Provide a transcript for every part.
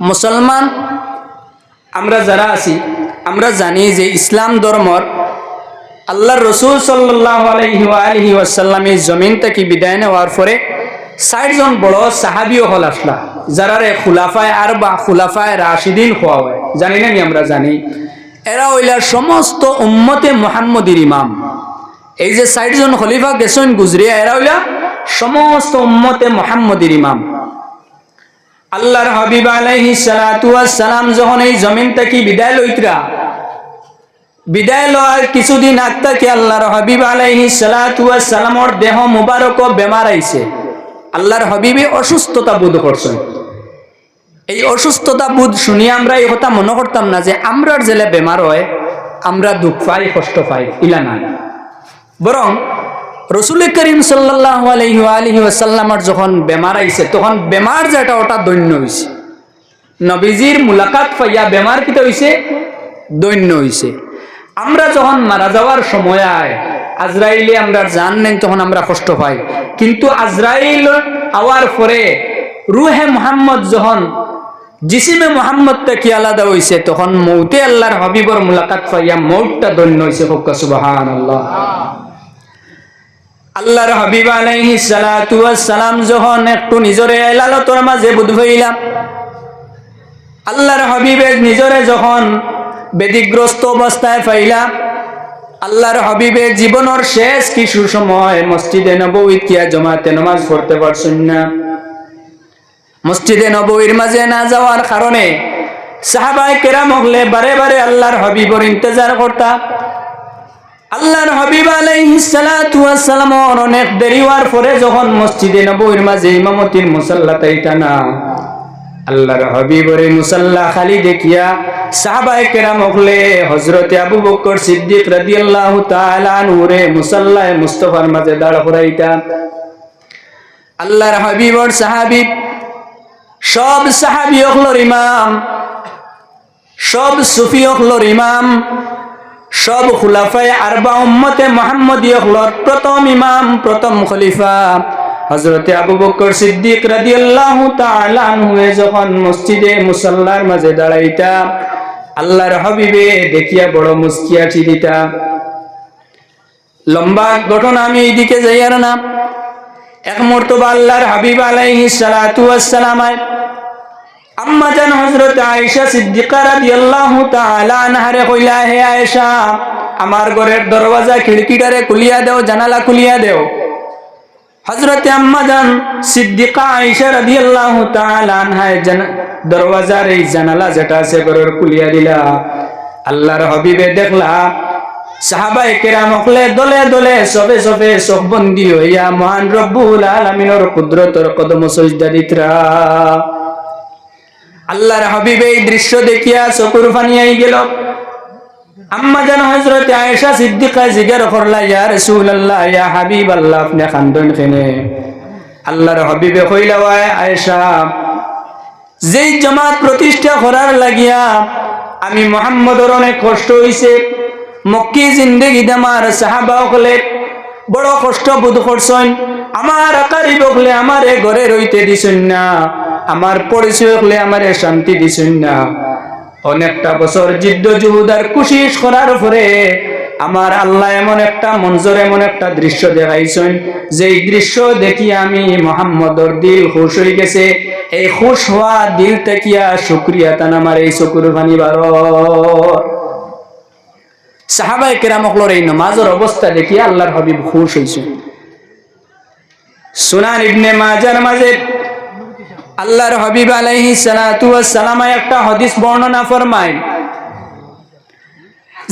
মুসলমান, আমরা যারা আছি, আমরা জানি যে ইসলাম ধর্মর আল্লাহ রসুল সাল্লাহ আলহি জমিন থেকে বিদায় নেওয়ার পরে ষাটজন বড় সাহাবিও হল আসলা, যারারে খুলাফায় আর বা খুলাফায় রাশিদিন খোয়া হয়। জানি না আমরা জানি। এরা হইলা সমস্ত উম্মতে মোহাম্মদীর ইমাম। এই যে ষাটজন খলিফা গেছেন গুজরিয়া, এরা হইলা সমস্ত উম্মতে মোহাম্মদীর ইমাম। আল্লাহর হাবিব আলাইহি সালাম যখন এই জমিন থেকে বিদায় লইতরা, বিদায় লওয়ার কিছুদিন আগ থেকে আল্লাহর হাবিব আলাইহি সালাতু সালামর দেহ মুবারক বেমার আইছে। আল্লাহর হাবিবে অসুস্থতা বোধ করছেন। এই অসুস্থতা বোধ শুনিয়ে আমরা এই কথা মনে করতাম না যে আমরার জেলে বেমার হয়, আমরা দুঃখ পাই, কষ্ট পাই, ইলা না বরং রসুল করিম সাল্লাহ যখন বেমার আইছে, তখন বেমার যেটা, ওটা দৈন্য হয়েছে নবীজির মুলাকাত পাইয়া বেমার কিটা হয়েছে দৈন্য হয়েছে আমরা যখন মারা যাওয়ার সময় আয়, আজরাইলে আমরা জান নেই তখন আমরা কষ্ট পাই। কিন্তু আজরাইল আওয়ার পরে রুহে মোহাম্মদ যখন, জিসিমে মোহাম্মদ কি আলাদা হয়েছে তখন মৌতে আল্লাহর হবিবর মুলাকাত পাইয়া মৌটটা দৈন্য হয়েছে হক্কা সুবাহান আল্লাহ আল্লাহর হাবিব আলাইহি সালাতু সালাম যখন একটু নিজরে এলালতর মাঝে বুধ হইলাম, আল্লাহর হাবিবে নিজরে যখন বেদিগ্রস্ত অবস্থায় পাইলাম, আল্লাহর হাবিবে জীবনের শেষ কিছু সময় মসজিদে নবউত কিয়া জমাতে নামাজ পড়তে পারছেন না। মসজিদে নবীর মাঝে না যাওয়ার কারণে সাহাবাই কেরাম হলে বারে বারে আল্লাহর হাবিবর ইন্তজার করতাম। আল্লাহর হাবিব আলাইহিস সালাতু ওয়াস সালাম অনেক দেরি হওয়ার পরে যখন মসজিদে মাঝে ইমামতির আল্লাহর হাবিবরে মুসাল্লা খালি দেখিয়া সাহাবায়ে কেরাম হযরতে আবু বকর সিদ্দিক রাদিয়াল্লাহু তাআলা নূরে মুসাল্লায়ে মুস্তাফার মাঝে দাঁড় করাইতা। আল্লাহর হাবিবর সাহাবী, সব সাহাবী হলোর ইমাম, সব সুফি ইমাম সব খুলাফায় আরবা উম্মতে মোহাম্মদীয় হলর প্রথম ইমাম, প্রথম খলিফা। হজরতে আবু বকর সিদ্দিক রাদিয়াল্লাহু তাআলা আনহুয়ে যখন মসজিদে মুসাল্লার মাঝে দাঁড়াইতা, আল্লাহর হাবিবে দেখিয়া বড় মুস্কিয়া চিরিতা। লম্বা ঘটনা আমি এইদিকে যাই আর না। এক মর্তবা আল্লাহর হাবিব আলাইহিস সালাতু ওয়াস সালাম আম্মা জান হযরত আয়েশা সিদ্দিকা রাদিয়াল্লাহু তাআলা আনহারে কইলা, হে আয়েশা, আমার ঘরের দরওয়াজা খিড়কিটারে খুলিয়া দেও, জানালা খুলিয়া দেও। হযরতে আম্মা জান সিদ্দিকা আয়েশা রাদিয়াল্লাহু তাআলা আনহা দরওয়াজার এই জানালা যেটা আছে ঘরের খুলিয়া দিলা। আল্লাহর হাবিবে দেখলা, সাহাবায়ে কেরাম হকলে দলে দলে সবে সবে সব হইয়া মহান রব্বুল আলামিনের কুদরতর কদম সজদা দিতরা। আল্লাহর হাবিব এই দৃশ্য দেখিয়া চকুর পানি আই গেল। আম্মা জান হযরত আয়েশা সিদ্দিকা জিগার করলা, ইয়া রাসূলুল্লাহ, ইয়া হাবিব আল্লাহ আপনি খান্দন খেনে আল্লাহর হাবিবে কইলা ওয়া আয়েশা, যেই জামাত প্রতিষ্ঠা করার লাগিয়া আমি মোহাম্মদর অনেক কষ্ট হইছে। মক্কি জিন্দেগি আমার সাহাবা হলে বড় কষ্ট বোধ করছেন। আমার আকারি বকলে আমার ঘরে রইতে দিছেন না। আমার পরিচয় হলে আমার শান্তি দিছেন না। অনেকটা বছর জিদ্দ জুহুদার কুশিস করার পরে আমার আল্লাহ এমন একটা মঞ্জর, এমন একটা দৃশ্য দেখাইছেন। যেই দৃশ্য দেখি আমি মোহাম্মদর দিল খুশ হয়ে গেছে। এই খুশ হওয়া দিল তেকিয়া শুক্রিয়া তান আমার এই চকুর পানি বার। সাহাবাই কেরামকলর এই নমাজের অবস্থা দেখিয়া আল্লাহর হবিব খুশ হয়েছে সুনান ইবনে মাজার মাঝে আল্লাহর হবিব আলাইহি সালাতু সালাম একটা হাদিস বর্ণনা ফরমায়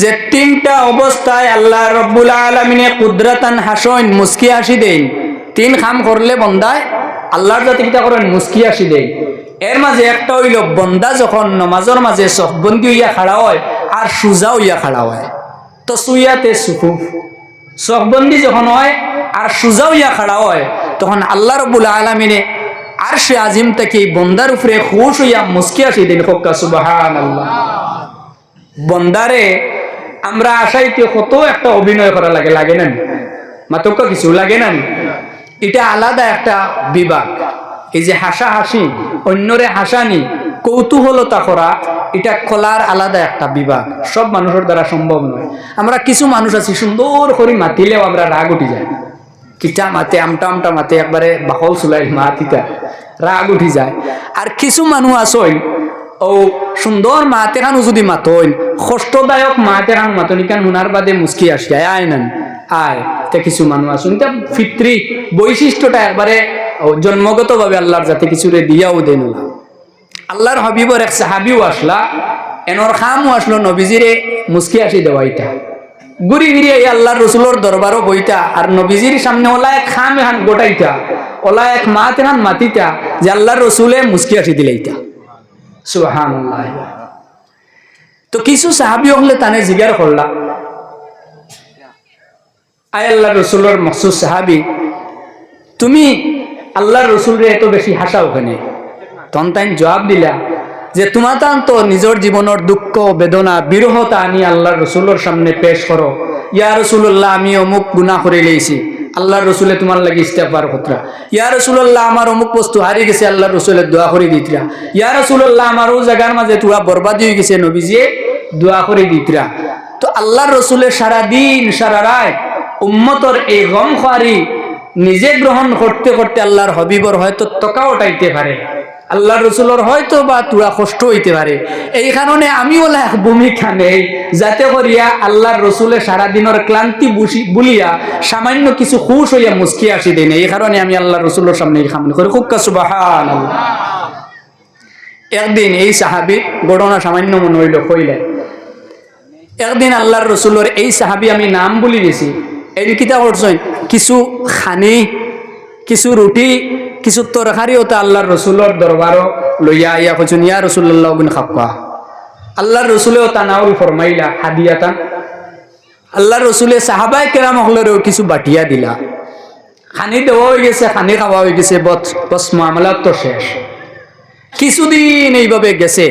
যে তিনটা অবস্থায় আল্লাহ রব্বুল আলমিনে কুদরতান হাসন, মুস্কি হাসি দেন। তিন খাম করলে বন্দায় আল্লাহর জাতি কিতা করেন, মুস্কি হাসি দেন এর মাঝে একটা হইল বন্দা, যখন নমাজের মাঝে সফবন্দি হইয়া খাড়া হয় আর সুজা হইয়া খাড়া হয়। তো সুইয়াতে সুকুফ সফবন্দি যখন হয় আর সুজা হইয়া খাড়া হয়, তখন আল্লাহ রব্বুল আলমিনে আর সে আজিম থেকে বন্দার উপরে খুশ হইয়া মুস্কি আসি দিন হক্কা সুবাহান বন্দারে আমরা আশাইতে কত একটা অভিনয় করা লাগে লাগে না মাতক্য কিছু লাগে না এটা আলাদা একটা বিভাগ। এই যে হাসা হাসি অন্যরে হাসানি, কৌতূহলতা করা, এটা কলার আলাদা একটা বিভাগ। সব মানুষের দ্বারা সম্ভব নয়। আমরা কিছু মানুষ আছি, সুন্দর করে মাতিলেও আমরা রাগ উঠি যায়। কিটা মাতে আমটা আমটা মাতে, একবারে বাহল চুলাই মাতিতা রাগ উঠি যায়। আর কিছু মানুষ আসইন ও সুন্দর মাতে খানো যদি মাতইন, কষ্টদায়ক মাতে খান মাতন ইকান হুনার বাদে মুস্কি আসি যায় আয় নান, আয়, তে কিছু মানুষ আসুন তা ফিত্রি বৈশিষ্ট্যটা একবারে জন্মগতভাবে আল্লাহর যাতে কিছুরে দিয়াও দেন আল্লাহর হবিবর এক সাহাবিও আসলা এনর খামও আসলো নবীজিরে মুস্কি আসি দেওয়াইটা গুড়ি গিরি এই আল্লাহর রসুলোর দরবারও বইতা আর নবীজির সামনে ওলা এক খাম এখান গোটাইতা ওলা এক মাত এখান মাতিতা যে আল্লাহর রসুলে মুস্কি আসি দিলাইতা সুহান তো কিছু সাহাবি হলে তানে জিগার করলা। আয় আল্লাহ রসুলোর মকসুদ সাহাবি, তুমি আল্লাহর রসুলরে এত বেশি হাসা ওখানে তখন তাই জবাব দিলা যে তোমার তান তো নিজের জীবনের দুঃখ, বেদনা, বিরহতা আনি আল্লাহ রসুলোর সামনে পেশ করো। ইয়া রসুল্লাহ আমি অমুক গুণা করে লেছি আল্লাহর রসুলে তোমার লাগে ইস্তেফার খতরা ইয়া রসুল্লাহ আমার অমুক বস্তু হারিয়ে গেছে আল্লাহ রসুলের দোয়া করে দিতরা। ইয়া রসুল্লাহ আমার ও জায়গার মাঝে তুরা বরবাদি হয়ে গেছে, নবীজিয়ে দোয়া করে দিতরা। তো আল্লাহর রসুলের সারা দিন সারা রাত উম্মতর এই গম খারি নিজে গ্রহণ করতে করতে আল্লাহর হবিবর হয়তো তকা ওটাইতে পারে। আল্লাহ রসুলোর হয়তো বা তুরা কষ্ট হইতে পারে। এই কারণে আমি ওলা ভূমিকা নেই, যাতে করিয়া আল্লাহর রসুলের সারাদিনের ক্লান্তি বলিয়া সামান্য কিছু খুশ হইয়া মুস্কি আসি দেন। এই কারণে আমি আল্লাহ রসুলের সামনে এই কামনা করি। খুব সুবাহান একদিন এই সাহাবি ঘটনা সামান্য মনে হইল, কইলে, একদিন আল্লাহর রসুলোর এই সাহাবি আমি নাম বলি গেছি এই কিতা করছেন কিছু খানি, কিছু রুটি কিছু তরকারিও তা আল্লাহর রসুলোর দরবারও লইয়া আইয়া কইছেন, ইয়া রসুল্লাহ বিন খাপ্পা আল্লাহর রসুলেও তানাউল ফরমাইলা হাদিয়াতান আল্লাহর রসুলে সাহাবাই কেরাম হলেও কিছু বাটিয়া দিলা। খানি দেওয়া হয়ে গেছে, খানি খাওয়া হয়ে গেছে বস মামলাত তো শেষ। কিছুদিন এইভাবে গেছে।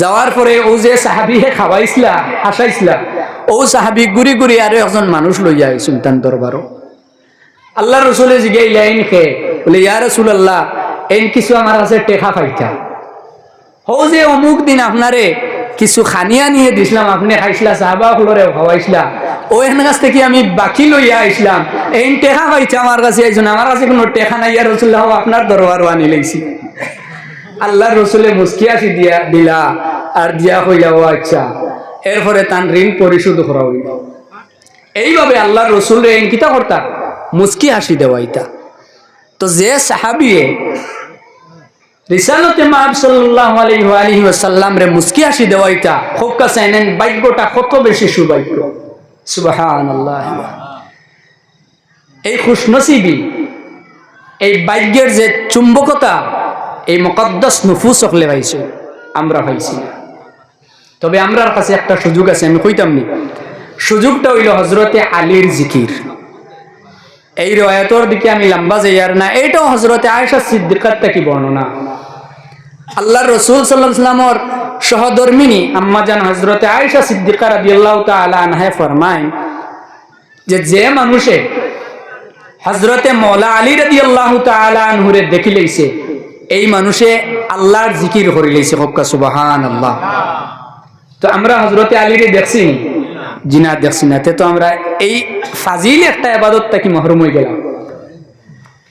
যাওয়ার পরে ও যে সাহাবিহে খাওয়াইছিলা, হাসাইছিলা, ও সাহাবি ঘুরি ঘুরি আরও একজন মানুষ লইয়া সুলতান দরবারও। আল্লাহ রসুলে জিগাই লাইন খে বলে, ইয়া রসুল আল্লাহ এই কিছু আমার কাছে টেকা পাইতা। হো যে অমুক দিন আপনারে কিছু খানিয়া নিয়ে দিছিলাম, আপনি খাইছিলা, সাহাবা হলরে খাওয়াইছিলা। ও কাছ থেকে আমি বাকি লইয়া আইছিলাম। এই টেকা পাইছে আমার কাছে আইসুন আমার কাছে কোনো টেকা নাই। ইয়া রসুল্লাহ আপনার দরবারও আনি লাইছি। আল্লাহ রসুলে মুস্কি আসি দিয়া দিলা, আর দিয়া হইলা ও আচ্ছা। এরপরে তান ঋণ পরিশোধ করা হইল। এইভাবে আল্লাহ রসুল রে কিতা করতা, মুস্কি হাসি দেওয়াইতা। তো যে সাহাবিয়ে রিসালতে মাহাব রে খুব কাছে এনেন, ভাগ্যটা কত বেশি সুবহানাল্লাহ। এই খুশনসিবি, এই ভাগ্যের যে চুম্বকতা, এই মকদ্দস নুফুস হকলে পাইছে, আমরা পাইছি তবে আমরার কাছে একটা সুযোগ আছে, আমি কইতাম নি। সুযোগটা হইল হজরতে আলীর জিকির। এই রয়াতর দিকে আমি লম্বা যাইয়ার না, এইটাও হজরতে আয়সা সিদ্দিকার থেকে বর্ণনা। আল্লাহ রসুল সাল্লামর সহধর্মিনী আম্মাজান হজরতে আয়সা সিদ্দিকা রাদি আল্লাহ আনহায় ফরমায় যে যে মানুষে হজরতে মৌলা আলী রাদি আল্লাহ তালা দেখি লইছে, এই মানুষে আল্লাহর জিকির করে লইছে হক্কা সুবাহান আল্লাহ তো আমরা হজরতে আলীরে দেখছি জিনা দেখছি না। তো আমরা এই ফাজিল একটা আবাদত থাকি মহরুম হয়ে গেলাম।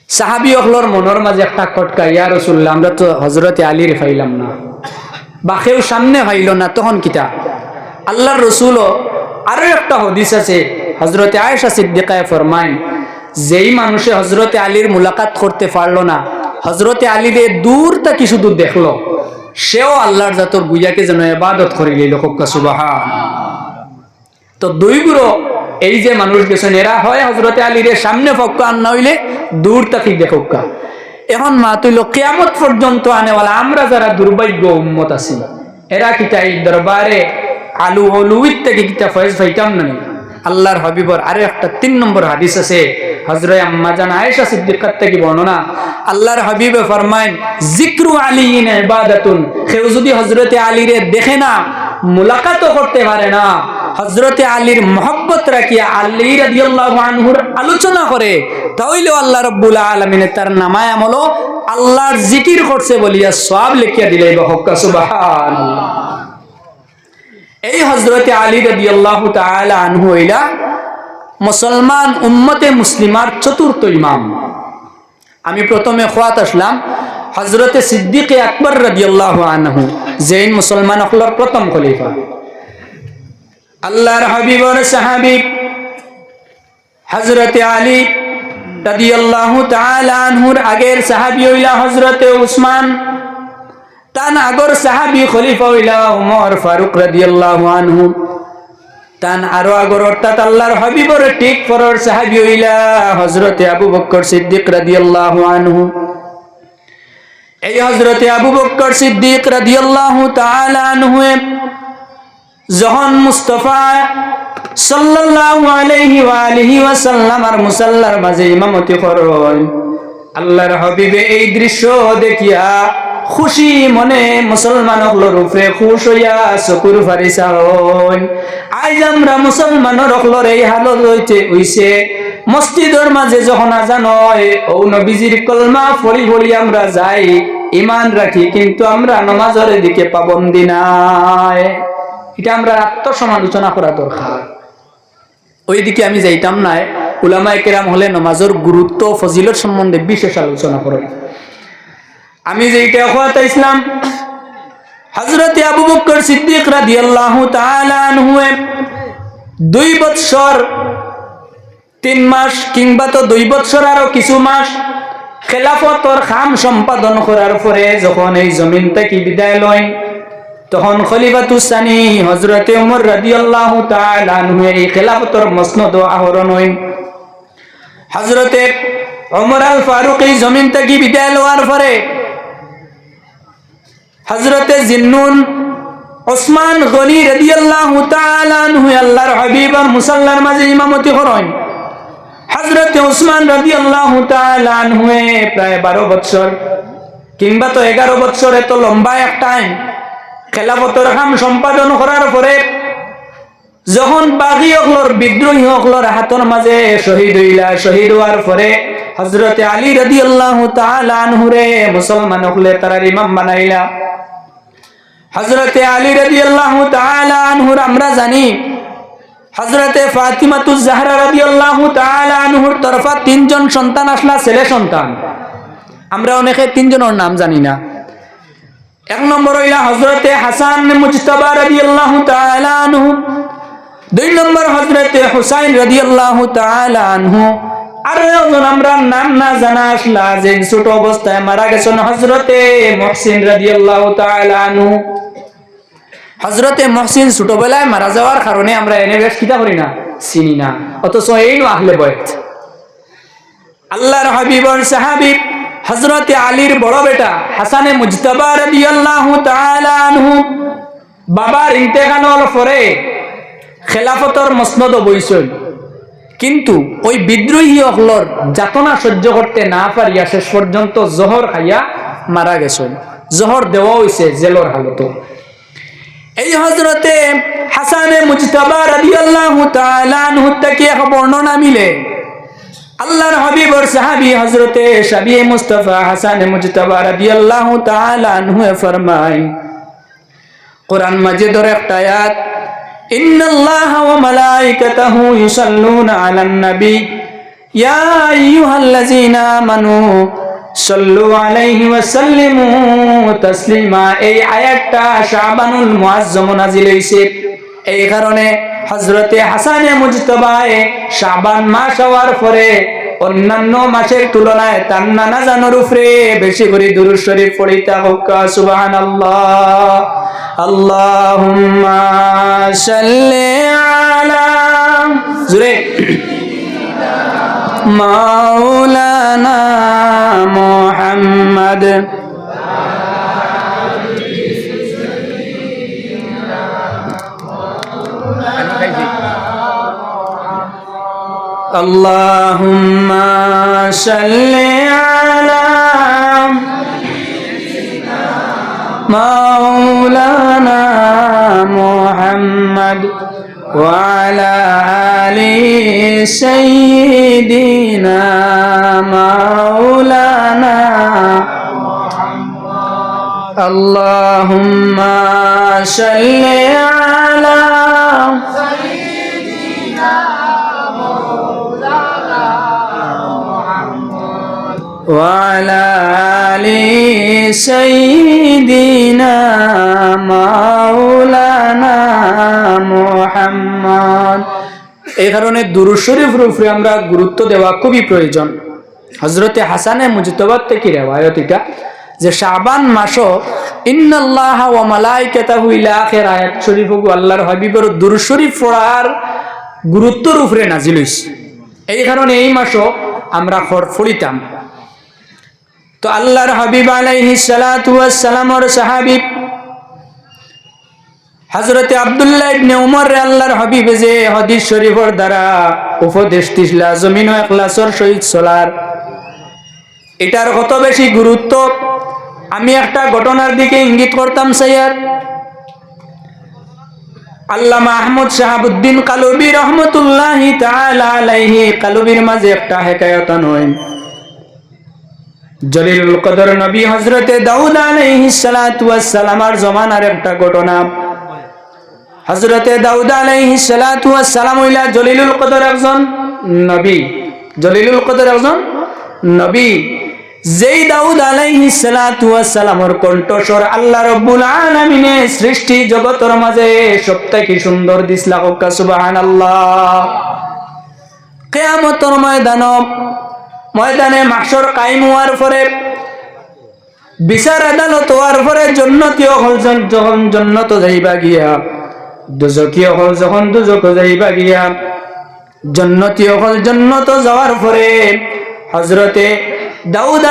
সাহাবি অখলর মনের মাঝে একটা কটকা ইয়া রসুল্লাহ আমরা তো হজরতে আলীর ফাইলাম না। বা কেউ সামনে ফাইল না, তখন কিতা? আল্লাহর রসুলও আরও একটা হদিস আছে হজরতে আয়েশা সিদ্দিকায় ফরমাইন যেই মানুষে হজরতে আলীর মুলাকাত করতে পারল না হজরতে আলীরে দূর তাকি শুধু দেখল। সেও আল্লাহর জাতর গুইয়াকে যেন এবাদত করে কক্কা সুবাহা তো দুই গুরো এই যে মানুষ গেছেন এরা হয় হজরতে আলীরে সামনে ফক্কা আন না হইলে দূর তাকি দেখক্কা এখন মা তুইল কেয়ামত পর্যন্ত আনেওয়ালা আমরা যারা দুর্ভাগ্য উম্মত আছি, এরা কিতা এই দরবারে আলু অলুইত থেকে কিতা ফয়েজ ফাইতাম না? আল্লাহর হাবিবর আরও একটা তিন নম্বর হাদিস আছে হজরত আম্মা জান আয়েশা সিদ্দিকার থেকে বর্ণনা। আল্লাহর হাবিবে ফরমাইন জিক্রু আলী ইবাদাতুন কেউ যদি হজরতে আলীরে দেখে না, মুলাকাতও করতে পারে না। হজরতে আলীর মহব্বত রাখিয়া আলী রাদিয়াল্লাহু আনহুর আলোচনা করে, তাহলে আল্লাহ রব্বুল আলমিনে তার নামায় আমল আল্লাহর জিকির করছে বলিয়া সব লিখিয়া দিলে এই হজরতে আলী রাদিয়াল্লাহু আনহু হইলা মুসলমান উম্মতে মুসলিমার চতুর্থ ইমাম। আমি প্রথমে খোয়াত আসলাম হজরতে সিদ্দিকে আকবর রাদিয়াল্লাহু আনহু জৈন মুসলমান অকলর প্রথম খলিফা। আল্লাহর হাবিবর সাহাবি হজরতে আলী রাদিয়াল্লাহু তাআলা আনহুর আগের সাহাবী হইলা হজরতে উসমান। তান আগর সাহাবী খলিফা হইলা উমর ফারুক রাদিয়াল্লাহু আনহু। তান আরও আগর অর্থাৎ আল্লাহর হাবিবর ঠিক পরর সাহাবী হইলা হজরতে আবু বকর সিদ্দিক রাদিয়াল্লাহু আনহু। এই হজরতে আবু বকর সিদ্দিক রাদিয়াল্লাহু তাআলা আনহু যখন মুস্তফা সাল্লাল্লাহু আলাইহি ওয়া আলিহি ওয়া সাল্লাম আর মুসাল্লার মাঝে ইমামতি করেন, আল্লাহর হাবিবে এই দৃশ্য দেখিয়া খুশি মনে মুসলমান আমরা এই যখন আজান কলমা আমরা যাই ইমান রাখি, কিন্তু আমরা নমাজের দিকে পাবন্দি নাই। এটা আমরা আত্মসমালোচনা করা দরকার। ওইদিকে আমি যাইতাম নাই উলামায়ে কেরাম হলে নমাজের গুরুত্ব, ফজিলত সম্বন্ধে বিশেষ আলোচনা করেন। আমি যেইটা কথা ইসলাম হজরত আবু বকর সিদ্দিক রাদিয়াল্লাহু তাআলা আনহু দুই বৎসর তিন মাস কিংবা তো দুই বৎসর আরও কিছু মাস খেলাফতর খাম সম্পাদন করার পরে যখন এই জমিন থেকে বিদায় লয় তখন খলিফাতুসানি হজরতে উমর রাদিয়াল্লাহু তাআলা আনহু এই খেলাফতর মসনদ আহরণ হইন হজরতে ওমর আল ফারুক এই জমিন থেকে বিদায় লওয়ার পরে হজরতে জিন্নুন ওসমান গনি রাদিয়াল্লাহু তাআলা আনহু আল্লাহর আর মুসাল্লার মাঝে ইমামতি করেন। হজরতে ওসমান রাদিয়াল্লাহু তাআলা আনহু প্রায় 12 বছর কিংবা তো 11 বছর এত লম্বা এক টাইম খেলাফতর কাম সম্পাদন করার পরে যখন বাগি অকলর বিদ্রোহী অকলর হাতর মাঝে শহীদ হইলা শহীদ হওয়ার পরে হজরতে আলী রাদি আল্লাহ আনহুরে মুসলমান হকলে তারার ইমাম বানাইলা। হজরতে আলী রাদি আল্লাহ আনহুর আমরা জানি হজরতে ফাতিমাতু জাহরা রাদি আল্লাহ আনহুর তরফা তিনজন সন্তান আসলা, ছেলে সন্তান। আমরা অনেকে তিনজনের নাম জানি না। এক নম্বর হইলা হজরতে হাসান মুজতবা রাদিয়াল্লাহু তাআলা আনহু। দুই নম্বর হজরতে হুসাইন রাদিয়াল্লাহু আল্লাহ আর একজন আমরা এনে বেশ না এই আল্লাহর হাবিবর সাহাবিব হজরতে আলীর বড় বেটা হাসানে মুজতবা তাআলা আনহু বাবার ইন্তেকালের পরে খেলাফতর মসনদ বইছেন কিন্তু ওই বিদ্রোহী অকলর যাতনা সহ্য করতে না পারিয়া শেষ পর্যন্ত জহর খাইয়া মারা গেছেন জহর দেওয়া হয়েছে জেলর হালত। এই হজরতে হাসানে মুজতবা রাদিয়াল্লাহু তাআলা আনহু বর্ণনা মিলে আল্লাহর হাবিবর সাহাবী হযরতে শাবি মুস্তাফা হাসান মুজতাবা রাদিয়াল্লাহু তাআলা আনহু ফরমায়, কোরআন মাজিদের একটা আয়াত, ইন্নাল্লাহা ওয়া মালাইকাতাহু ইউসাল্লুনা আলান নবী, ইয়া আইয়ুহাল্লাযীনা আমানু সাল্লু আলাইহি ওয়া সাল্লিমু তাসলিমা, এই আয়াতটা শাবানুল মুআজ্জম নাজিল হইছে, এই কারণে হজরতে হাসানে মুজতবায় শাবান মাস হওয়ার পরে অন্যান্য মাসের তুলনায় তার নানা জানোর উপরে বেশি করে দুরুদ শরীফ পড়িতা হোক। সুবহানাল্লাহ। আল্লাহুম্মা সাল্লি আলা জুরে মাওলানা মুহাম্মদ। اللهم صل على مولانا محمد وعلى آل سيدنا مولانا اللهم صل على آل سيدنا مولانا محمد এই কারণে দুরুদ শরীফের উপরে আমরা গুরুত্ব দেওয়া খুবই প্রয়োজন হজরতে হাসানে মুজতবাদ থেকে রেওয়ায়ত এটা যে শাবান মাসও ইন্নাল্লাহ ওয়া মালাইকাতাহু ইলা আখির আয়াত শরীফ গো আল্লাহর হাবিবের দুরুদ শরীফ পড়ার গুরুত্বর উপরে নাজিল হইছে এই কারণে এই মাসও আমরা ফর ফড়িতাম তো আল্লাহর হাবিব আলাইহি সালাতু ওয়াস সালামর সাহাবী হজরতে আবদুল্লাহ ইবনে উমর রে আল্লাহর হাবিব যে হাদিস শরীফের দ্বারা উপদেশ দিছিলা, জমিন ও এখলাসর সহিত চলার। এটার কত বেশি গুরুত্ব? আমি একটা ঘটনার দিকে ইঙ্গিত করতাম সাইয়ার আল্লামা আহমদ শাহাবুদ্দিন কালুবি রহমতুল্লাহি আলাইহি, কালুবির মাঝে একটা হেকায়ত নয় জলিলুল কদর নবী হজরতে দাউদ আলাইহিস সালাতু ওয়াস সালামার জমানার একটা ঘটনা। হজরতে দাউদ আলাইহিস সালাতু ওয়াস সালাম হইলা জলিলুল কদর একজন নবী। জলিলুল কদর একজন নবী। যেই দাউদ আলাইহিস সালাতু ওয়াস সালামর কণ্ঠস্বর আল্লাহ রাব্বুল আলামিনে সৃষ্টি জগতের মাঝে সবথেকে সুন্দর দিসলা সুবহানাল্লাহ। কিয়ামতের ময়দান ময়দানে মাসর কায়েম হওয়ার পরে, বিচার আদালত হওয়ার পরে জন্নতীয় হল যখন জন্নত যাইবা গিয়া, দুজকীয় হল যখন দুজক যাইবা গিয়া জন্নতীয় হল জন্নত যাওয়ার পরে হজরতে দাউদ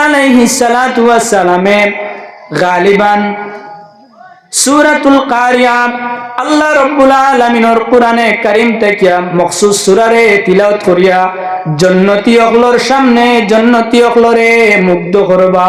গালিবান সূরাতুল কারিয়া আল্লাহ রাব্বুল আলামিনের কোরআনে কারীম থেকে মখসুস সূরারে তিলাওয়াত করিয়া জন্নতি অকলর সামনে জন্নতি অকলরে মুগ্ধ করবা।